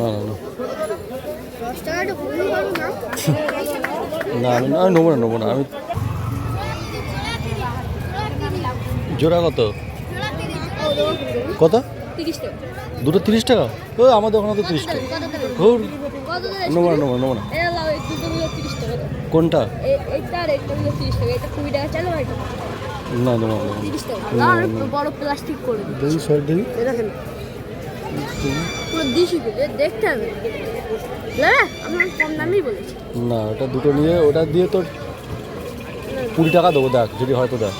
না না না। আমি না নেব না নেব না। আমি জোড়া কত? কত? দুটো তিরিশ টাকা? ও আমাদের ওখানে তো তিরিশ টাকা। নেব না নেব না, নেব না। কোনটা? না নেব না বড় প্লাস্টিক করে দিই। দেখতে হবে। না না ওটা দুটো নিয়ে, ওটা দিয়ে তোর কুড়ি টাকা দেবো, দেখ, যদি হয়তো দেখ।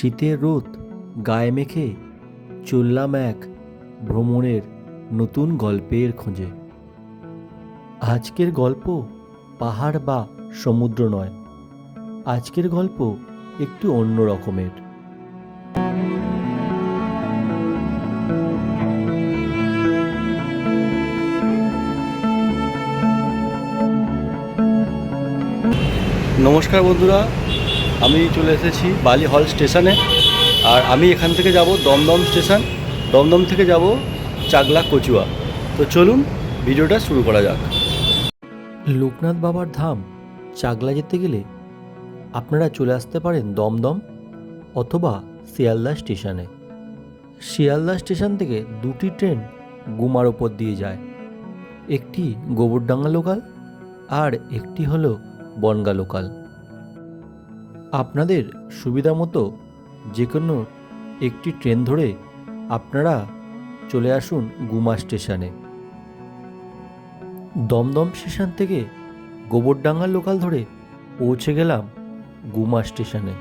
শীতের রোদ গায়ে মেখে চললাম এক ভ্রমণের নতুন গল্পের খোঁজে। আজকের গল্প পাহাড় বা সমুদ্র নয়। আজকের গল্প একটু অন্য রকমের। নমস্কার বন্ধুরা আমি চলে এসেছি বালি হল স্টেশনে। আর আমি এখান থেকে যাব দমদম স্টেশন। দমদম থেকে যাব চাগলা কচুয়া। তো চলুন ভিডিওটা শুরু করা যাক। লোকনাথ বাবার ধাম চাগলা যেতে গেলে আপনারা চলে আসতে পারেন দমদম অথবা শিয়ালদা স্টেশনে। শিয়ালদা স্টেশন থেকে দুটি ট্রেন গুমার ওপর দিয়ে যায়। একটি গোবরডাঙ্গা লোকাল আর একটি হলো বনগা লোকাল। আপনাদের সুবিধা মতো যে কোনো একটি ট্রেন ধরে আপনারা চলে আসুন গুমা স্টেশনে। দমদম স্টেশন থেকে গোবরডাঙ্গা লোকাল ধরে পৌঁছে গেলাম গুমা স্টেশনে।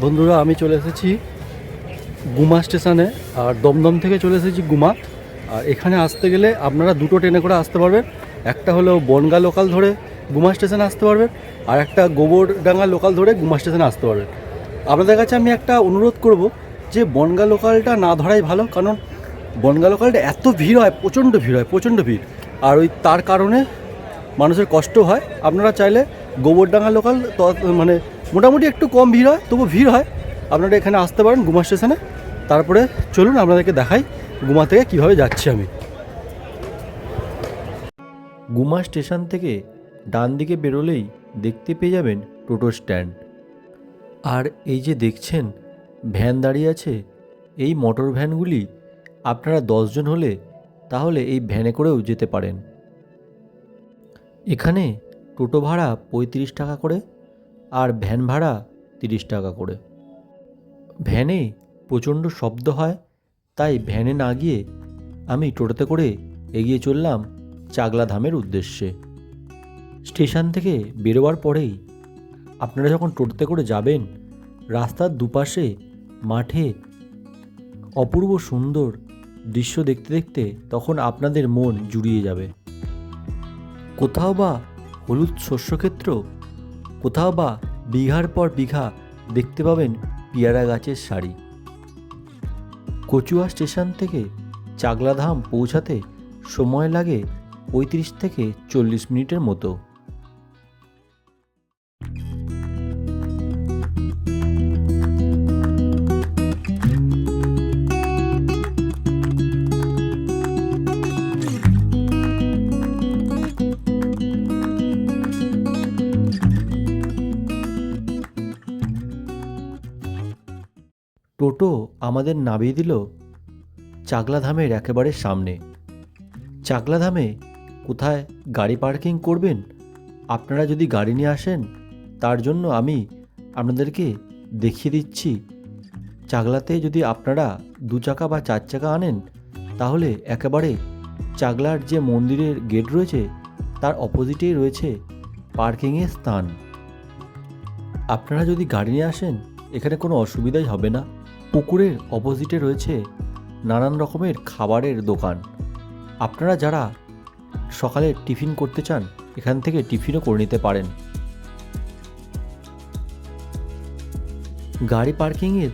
বন্ধুরা, আমি চলে এসেছি গুমা স্টেশনে, আর দমদম থেকে চলে এসেছি গুমা। আর এখানে আসতে গেলে আপনারা দুটো ট্রেনে করে আসতে পারবেন। একটা হলো বনগা লোকাল ধরে গুমা স্টেশনে আসতে পারবেন আর একটা গোবরডাঙ্গা লোকাল ধরে গুমা স্টেশনে আসতে পারবেন। আপনাদের কাছে আমি একটা অনুরোধ করব যে বনগা লোকালটা না ধরাই ভালো, কারণ বনগা লোকালটা এত ভিড় হয়, প্রচণ্ড ভিড় হয়, প্রচণ্ড ভিড়। আর ওই তার কারণে মানুষের কষ্ট হয়। আপনারা চাইলে গোবরডাঙ্গা লোকাল মানে মোটামুটি একটু কম ভিড় হয়, তবু ভিড় হয়। আপনারা এখানে আসতে পারেন গুমা স্টেশনে। তারপরে চলুন আপনাদেরকে দেখাই গুমা থেকে কীভাবে যাচ্ছি আমি? গুমা স্টেশন থেকে ডান দিকে বেরোলেই দেখতে পেয়ে যাবেন টোটো স্ট্যান্ড। আর এই যে দেখছেন, ভ্যান দাঁড়িয়ে আছে, এই মোটর ভ্যানগুলি আপনারা দশজন হলে তাহলে এই ভ্যানে করেও যেতে পারেন। এখানে টোটো ভাড়া পঁয়ত্রিশ টাকা করে আর ভ্যান ভাড়া তিরিশ টাকা করে। ভ্যানে প্রচণ্ড শব্দ হয় তাই ভ্যানে না গিয়ে আমি টোটোতে করে এগিয়ে চললাম চাগলা ধামের উদ্দেশ্যে। স্টেশন থেকে বেরোবার পরেই আপনারা যখন টোটোতে করে যাবেন, রাস্তার দুপাশে মাঠে অপূর্ব সুন্দর দৃশ্য দেখতে দেখতে তখন আপনাদের মন জুড়িয়ে যাবে। কোথাও বা হলুদ শস্যক্ষেত্র, কোথাও বা বিঘার পর বিঘা দেখতে পাবেন পিয়ারা গাছের সারি। কচুয়া স্টেশন থেকে চাগলাধাম পৌঁছাতে সময় লাগে পঁয়ত্রিশ থেকে চল্লিশ মিনিটের মতো। আমাদের নামিয়ে দিল চাকলাধামের একেবারে সামনে। চাকলাধামে কোথায় গাড়ি পার্কিং করবেন? আপনারা যদি গাড়ি নিয়ে আসেন, তার জন্য আমি আপনাদেরকে দেখিয়ে দিচ্ছি। চাগলাতে যদি আপনারা দু চাকা বা চার চাকা আনেন, তাহলে একেবারে চাকলার যে মন্দিরের গেট রয়েছে, তার অপোজিটেই রয়েছে পার্কিংয়ের স্থান। আপনারা যদি গাড়ি নিয়ে আসেন, এখানে কোনো অসুবিধাই হবে না। পুকুরের অপোজিটে রয়েছে নানান রকমের খাবারের দোকান। আপনারা যারা সকালে টিফিন করতে চান, এখান থেকে টিফিনও করে নিতে পারেন। গাড়ি পার্কিংয়ের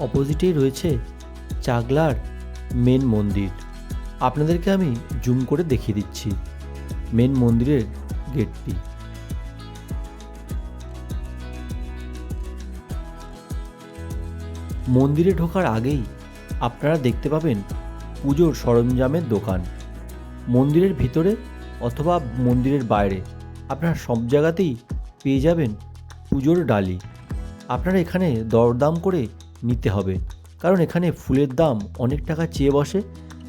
অপোজিটেই রয়েছে চাগলার মেন মন্দির। আপনাদেরকে আমি জুম করে দেখিয়ে দিচ্ছি মেন মন্দিরের গেটটি মন্দিরে ঢোকার আগেই আপনারা দেখতে পাবেন পুজোর সরঞ্জামের দোকান। মন্দিরের ভিতরে অথবা মন্দিরের বাইরে আপনারা সব জায়গাতেই পেয়ে যাবেন পুজোর ডালি। আপনারা এখানে দরদাম করে নিতে হবে, কারণ এখানে ফুলের দাম অনেক টাকা চেয়ে বসে।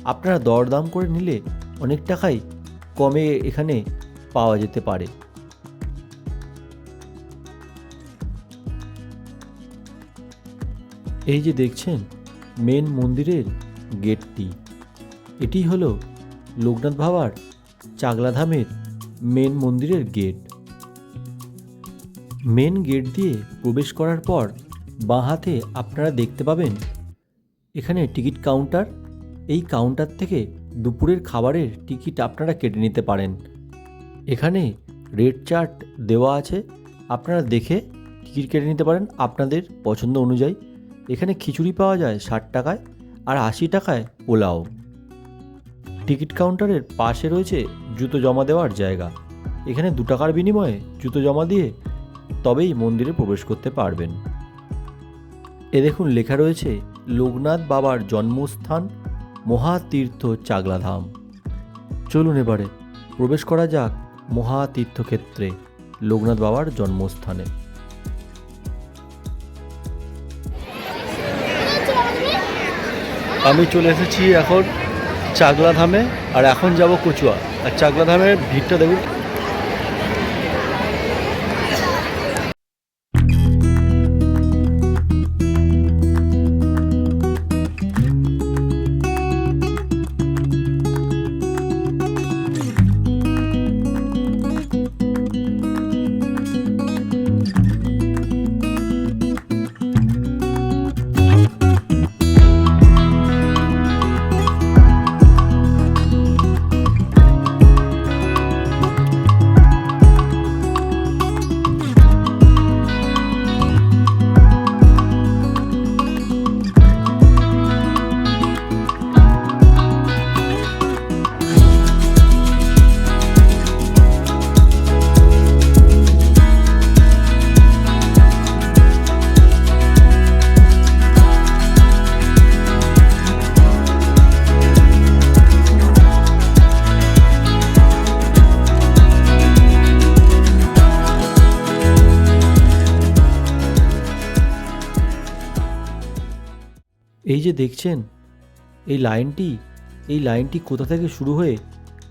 আপনারা দরদাম করে নিলে অনেক টাকাই কমে এখানে পাওয়া যেতে পারে। এই যে দেখছেন, মেন মন্দিরের গেটটি, এটি হলো লোকনাথ বাবার চাগলাধামের মেন মন্দিরের গেট। মেন গেট দিয়ে প্রবেশ করার পর বাঁ হাতে আপনারা দেখতে পাবেন, এখানে টিকিট কাউন্টার। এই কাউন্টার থেকে দুপুরের খাবারের টিকিট আপনারা কেটে নিতে পারেন। এখানে রেড চার্ট দেওয়া আছে, আপনারা দেখে টিকিট কেটে নিতে পারেন আপনাদের পছন্দ অনুযায়ী। এখানে খিচুড়ি পাওয়া যায় ষাট টাকায় আর আশি টাকায় পোলাও। টিকিট কাউন্টারের পাশে রয়েছে জুতো জমা দেওয়ার জায়গা। এখানে দু টাকার বিনিময়ে জুতো জমা দিয়ে তবেই মন্দিরে প্রবেশ করতে পারবেন। এ দেখুন লেখা রয়েছে, লোকনাথ বাবার জন্মস্থান, মহাতীর্থ চাগলাধাম। চলুন এবারে প্রবেশ করা যাক মহাতীর্থক্ষেত্রে, লোকনাথ বাবার জন্মস্থানে। আমি চলে এসেছি এখন চাগলা ধামে, আর এখন যাব কচুয়া। আর চাগলা ধামের ভিড়টা দেখুন যে দেখছেন, এই লাইনটি এই লাইনটি কোথা থেকে শুরু হয়ে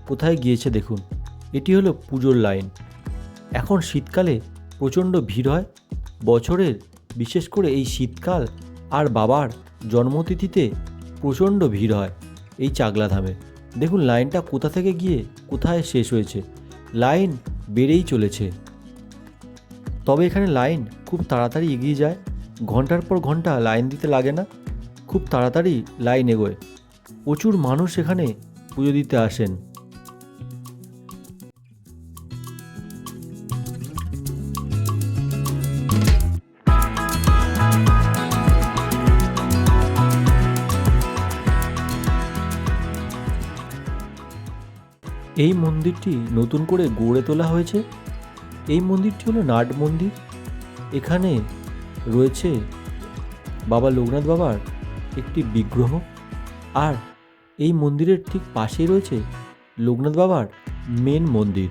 কোথায় গিয়েছে দেখুন। এটি হলো পুজোর লাইন। এখন শীতকালে প্রচণ্ড ভিড় হয়। বছরের, বিশেষ করে এই শীতকাল আর বাবার জন্মতিথিতে প্রচণ্ড ভিড় হয় এই চাগলাধামে দেখুন লাইনটা কোথা থেকে গিয়ে কোথায় শেষ হয়েছে। লাইন বেড়েই চলেছে। তবে এখানে লাইন খুব তাড়াতাড়ি এগিয়ে যায়। ঘণ্টার পর ঘণ্টা লাইন দিতে লাগে না। খুব তাড়াতাড়ি লাইন এগোয়। প্রচুর মানুষ এখানে পুজো দিতে আসেন। এই মন্দিরটি নতুন করে গড়ে তোলা হয়েছে। এই মন্দিরটি হলো নাট মন্দির। এখানে রয়েছে বাবা লোকনাথ বাবার একটি বিগ্রহ? আর এই মন্দিরের ঠিক পাশেই রয়েছে লোকনাথ বাবার মেন মন্দির।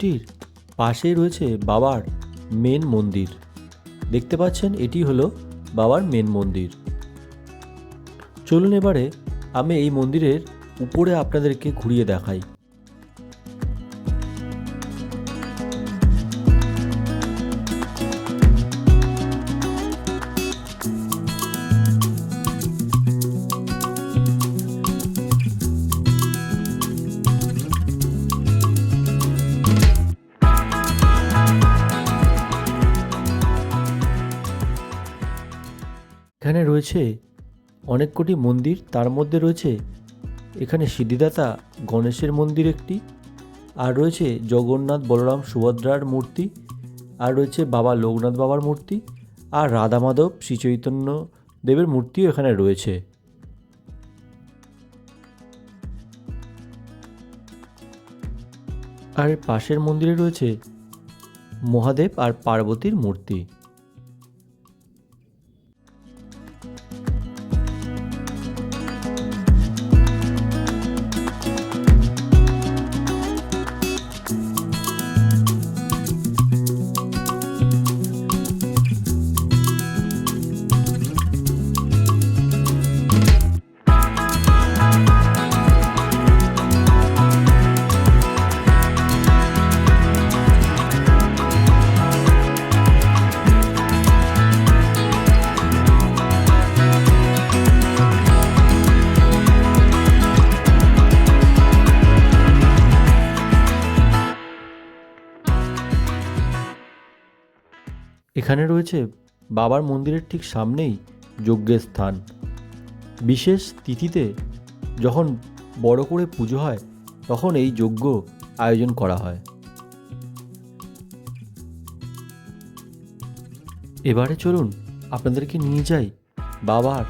মন্দিরটির পাশেই রয়েছে বাবার মেন মন্দির। দেখতে পাচ্ছেন, এটি হলো বাবার মেন মন্দির। চলুন এবারে আমি এই মন্দিরের উপরে আপনাদেরকে ঘুরিয়ে দেখাই। রয়েছে অনেক কোটি মন্দির, তার মধ্যে রয়েছে এখানে সিদ্ধিদাতা গণেশের মন্দির একটি, আর রয়েছে জগন্নাথ বলরাম সুভদ্রার মূর্তি, আর রয়েছে বাবা লোকনাথ বাবার মূর্তি, আর রাধা মাধব শ্রীচৈতন্য দেবের মূর্তিও এখানে রয়েছে। আর পাশের মন্দিরে রয়েছে মহাদেব আর পার্বতীর মূর্তি। এখানে রয়েছে বাবার মন্দিরের ঠিক সামনেই যজ্ঞের স্থান। বিশেষ তিথিতে যখন বড় করে পুজো হয়, তখন এই যজ্ঞ আয়োজন করা হয়। এবারে চলুন আপনাদেরকে নিয়ে যাই বাবার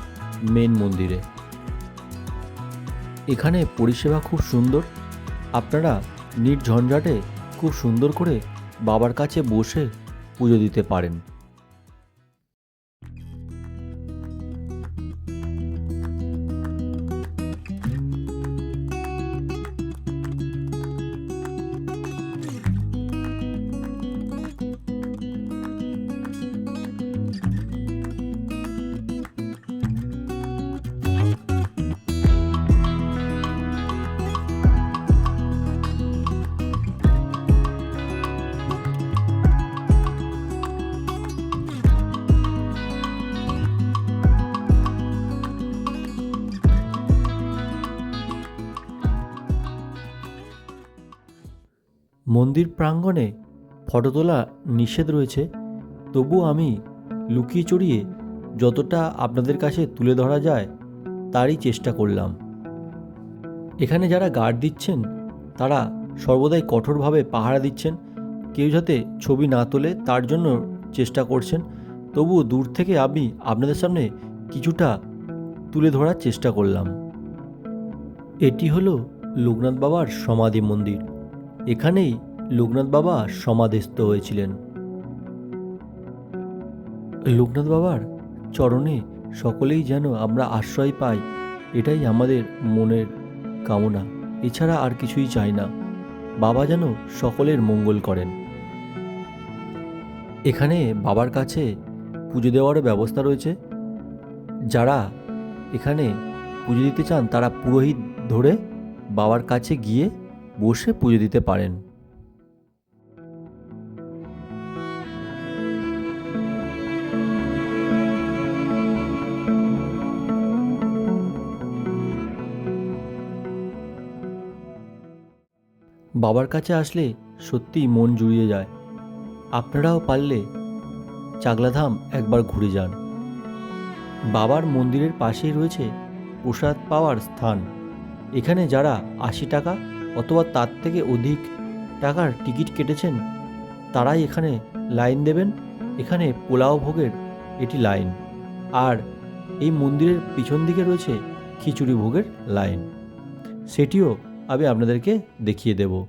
মেন মন্দিরে। এখানে পরিষেবা খুব সুন্দর। আপনারা নির্ঝঞ্ঝাটে খুব সুন্দর করে বাবার কাছে বসে পুজো দিতে পারেন। মন্দির প্রাঙ্গণে ফটো তোলা নিষেধ রয়েছে, তবু আমি লুকিয়ে চড়িয়ে যতটা আপনাদের কাছে তুলে ধরা যায় তারই চেষ্টা করলাম। এখানে যারা গার্ড দিচ্ছেন, তারা সর্বদাই কঠোরভাবে পাহারা দিচ্ছেন। কেউ যাতে ছবি না তোলে, তার জন্য চেষ্টা করছেন। তবুও দূর থেকে আমি আপনাদের সামনে কিছুটা তুলে ধরার চেষ্টা করলাম। এটি হলো লোকনাথ বাবার সমাধি মন্দির। এখানেই লোকনাথ বাবা সমাধিস্থ হয়েছিলেন। লোকনাথ বাবার চরণে সকলেই যেন আমরা আশ্রয় পাই, এটাই আমাদের মনের কামনা। এছাড়া আর কিছুই চাই না। বাবা যেন সকলের মঙ্গল করেন। এখানে বাবার কাছে পুজো দেওয়ারও ব্যবস্থা রয়েছে। যারা এখানে পুজো দিতে চান, তারা পুরোহিত ধরে বাবার কাছে গিয়ে বসে পুজো দিতে পারেন। বাবার কাছে আসলে সত্যিই মন জুড়িয়ে যায়। আপনারাও পারলে চাগলাধাম একবার ঘুরে যান। বাবার মন্দিরের পাশেই রয়েছে প্রসাদ পাওয়ার স্থান। এখানে যারা আশি টাকা অথবা তার থেকে অধিক টাকার টিকিট কেটেছেন, তারাই এখানে লাইন দেবেন। এখানে পোলাও ভোগের এটি লাইন। আর এই মন্দিরের পিছন দিকে রয়েছে খিচুড়ি ভোগের লাইন। সেটিও আমি আপনাদেরকে দেখিয়ে দেব।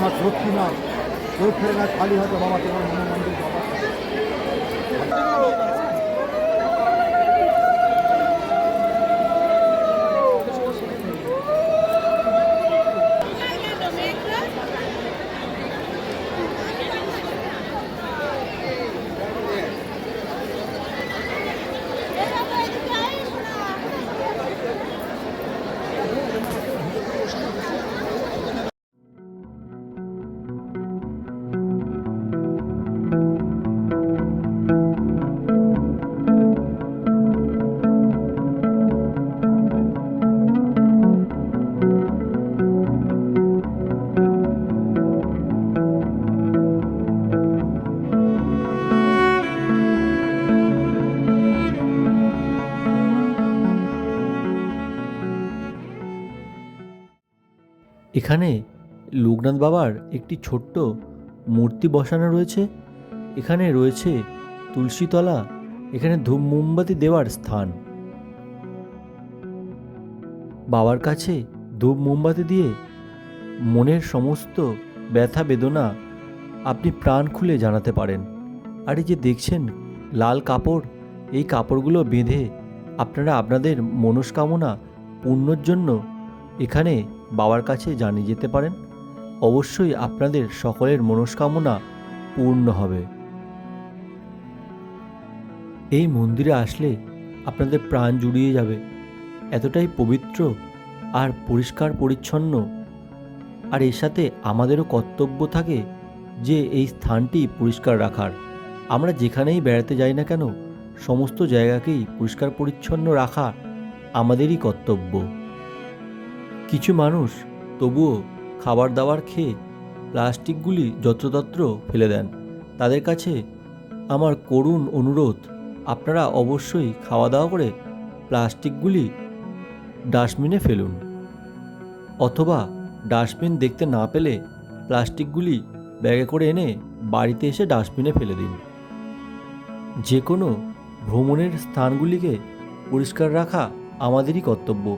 মা সত্যি না চোখের না খালি হয়তো বাবা তোমার মনে এখানে লোকনাথ বাবার একটি ছোট্ট মূর্তি বসানো রয়েছে। এখানে রয়েছে তুলসীতলা, এখানে ধূপ মোমবাতি দেওয়ার স্থান। বাবার কাছে ধূপ মোমবাতি দিয়ে মনের সমস্ত ব্যথা বেদনা আপনি প্রাণ খুলে জানাতে পারেন। আর এই যে দেখছেন লাল কাপড়, এই কাপড়গুলো বেঁধে আপনারা আপনাদের মনস্কামনা পূর্ণর জন্য এখানে বাবার কাছে জানিয়ে যেতে পারেন, অবশ্যই আপনাদের সকলের মনস্কামনা পূর্ণ হবে। এই মন্দিরে আসলে আপনাদের প্রাণ জুড়িয়ে যাবে, এতটাই পবিত্র আর পরিষ্কার পরিচ্ছন্ন। আর এর সাথে আমাদেরও কর্তব্য থাকে যে এই স্থানটি পরিষ্কার রাখার। আমরা যেখানেই বেড়াতে যাই না কেন, সমস্ত জায়গাকেই পরিষ্কার পরিচ্ছন্ন রাখা আমাদেরই কর্তব্য। কিছু মানুষ তবুও খাবার দাবার খেয়ে প্লাস্টিকগুলি যত্রতত্র ফেলে দেন। তাদের কাছে আমার করুণ অনুরোধ, আপনারা অবশ্যই খাওয়া দাওয়া করে প্লাস্টিকগুলি ডাস্টবিনে ফেলুন। অথবা ডাস্টবিন দেখতে না পেলে প্লাস্টিকগুলি ব্যাগে করে এনে বাড়িতে এসে ডাস্টবিনে ফেলে দিন। যে কোনো ভ্রমণের স্থানগুলিকে পরিষ্কার রাখা আমাদেরই কর্তব্য।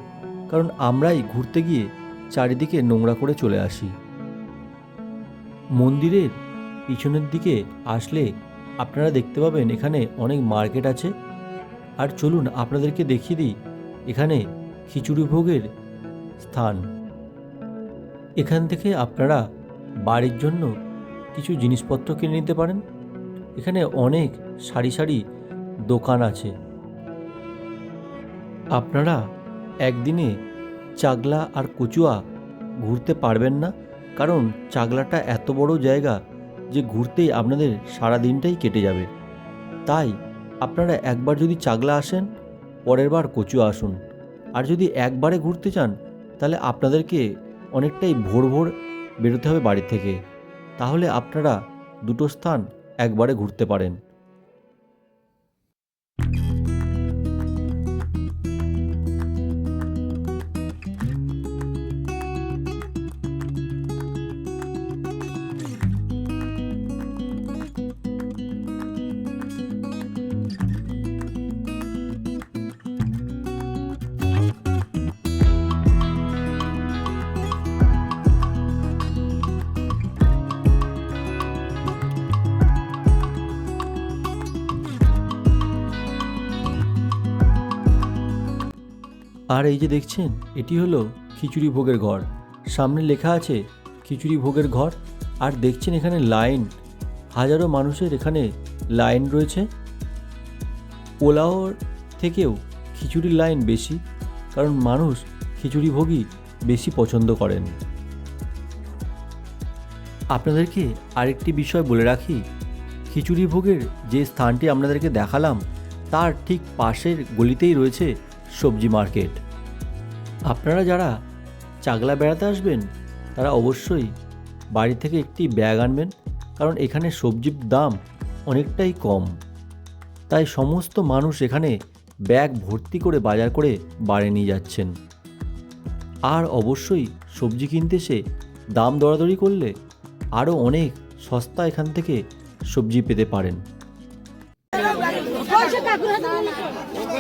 কারণ আমরাই ঘুরতে গিয়ে চারিদিকে নোংরা করে চলে আসি। মন্দিরের পিছনের দিকে আসলে আপনারা দেখতে পাবেন এখানে অনেক মার্কেট আছে। আর চলুন আপনাদেরকে দেখিয়ে দিই এখানে খিচুড়ি ভোগের স্থান। এখান থেকে আপনারা বাড়ির জন্য কিছু জিনিসপত্র কিনে নিতে পারেন। এখানে অনেক সারি সারি দোকান আছে। আপনারা একদিনে চাগলা আর কচুয়া ঘুরতে পারবেন না, কারণ চাগলাটা এত বড় জায়গা যে ঘুরতেই আপনাদের সারা দিনটাই কেটে যাবে। তাই আপনারা একবার যদি চাগলা আসেন, পরের বার কচুয়া আসুন। আর যদি একবারে ঘুরতে চান, তাহলে আপনাদেরকে অনেকটাই ভোর ভোর বেরোতে হবে বাড়ি থেকে। তাহলে আপনারা দুটো স্থান একবারে ঘুরতে পারেন। আর এই যে দেখছেন, এটি হলো খিচুড়ি ভোগের ঘর। সামনে লেখা আছে, খিচুড়ি ভোগের ঘর। আর দেখছেন এখানে লাইন। হাজারো মানুষের এখানে লাইন রয়েছে। পোলাওর থেকেও খিচুড়ির লাইন বেশি, কারণ মানুষ খিচুড়ি ভোগই বেশি পছন্দ করেন। আপনাদেরকে আরেকটি বিষয় বলে রাখি। খিচুড়ি ভোগের যে স্থানটি আপনাদেরকে দেখালাম, তার ঠিক পাশের গলিতেই রয়েছে সবজি মার্কেট। আপনারা যারা চাগলা বেড়াতে আসবেন, তারা অবশ্যই বাড়ি থেকে একটি ব্যাগ আনবেন, কারণ এখানে সবজির দাম অনেকটাই কম। তাই সমস্ত মানুষ এখানে ব্যাগ ভর্তি করে বাজার করে বাড়ি নিয়ে যাচ্ছেন। আর অবশ্যই সবজি কিনতে এসে দাম দরাদরি করলে আরও অনেক সস্তা এখান থেকে সবজি পেতে পারেন।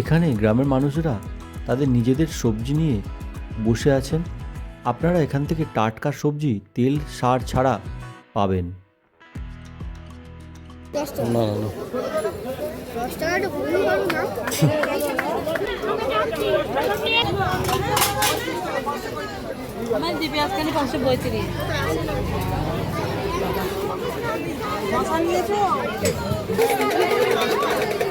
এখানে গ্রামের মানুষরা তাদের নিজেদের সবজি নিয়ে বসে আছেন। আপনারা এখান থেকে টাটকা সবজি, তেল, সার ছাড়া পাবেন।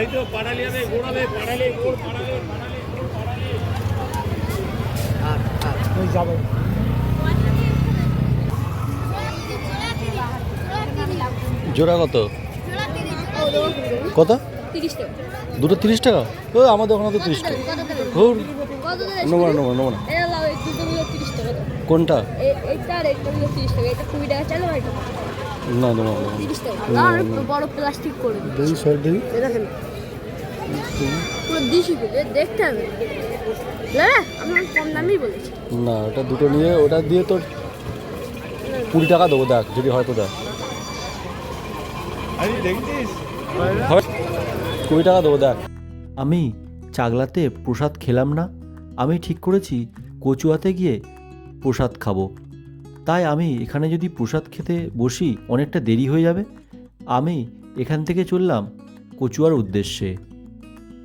এই তো গোড় পাড়ালে গোড় পাড়ালে পাড়ালে গোড় পাড়ালে। জোড়া কত? কত? তিরিশ টাকা দুটো তিরিশ টাকা? ও আমাদের ওখানে তো তিরিশ টাকা। করে নেব না না কোনটা? না না না আর বড় প্লাস্টিক করে দেখি সর দেখি দেখেন। পুরো দিশি দেখতে হবে। না আমি কম দামেই বলেছি। না ওটা দুটো নিয়ে ওটা দিয়ে তোর কুড়ি টাকা দেবো দেখ যদি হয়তো দেখ। কুড়ি টাকা দেবো দেখ। আমি চাগলাতে প্রসাদ খেলাম না। আমি ঠিক করেছি কচুয়াতে গিয়ে প্রসাদ খাব। তাই আমি এখানে যদি প্রসাদ খেতে বসি, অনেকটা দেরি হয়ে যাবে। আমি এখান থেকে চললাম কচুয়ার উদ্দেশ্যে।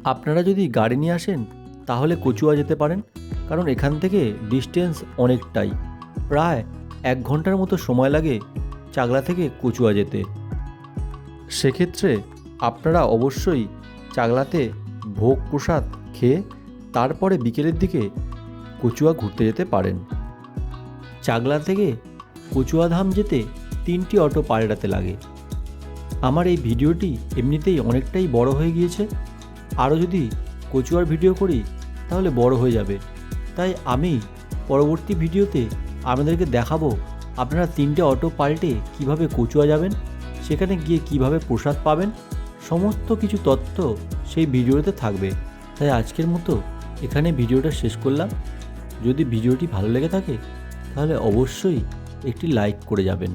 আপনারা যদি গাড়ি নিয়ে আসেন, তাহলে কচুয়া যেতে পারেন, কারণ এখান থেকে ডিস্টেন্স অনেকটাই। প্রায় এক ঘণ্টার মতো সময় লাগে চাগলা থেকে কচুয়া যেতে। সেক্ষেত্রে আপনারা অবশ্যই চাগলাতে ভোগ প্রসাদ খেয়ে, তারপরে বিকেলের দিকে কচুয়া ঘুরতে যেতে পারেন। চাগলা থেকে কচুয়া ধাম যেতে তিনটি অটো পাল্টাতে লাগে। আমার এই ভিডিওটি এমনিতেই অনেকটাই বড় হয়ে গিয়েছে। আরও যদি কচুয়ার ভিডিও করি, তাহলে বড় হয়ে যাবে। তাই আমি পরবর্তী ভিডিওতে আপনাদেরকে দেখাবো আপনারা তিনটে অটো পাল্টে কীভাবে কচুয়া যাবেন, সেখানে গিয়ে কীভাবে প্রসাদ পাবেন, সমস্ত কিছু তথ্য সেই ভিডিওতে থাকবে। তাই আজকের মতো এখানে ভিডিওটা শেষ করলাম। যদি ভিডিওটি ভালো লেগে থাকে তাহলে অবশ্যই একটি লাইক করে যাবেন।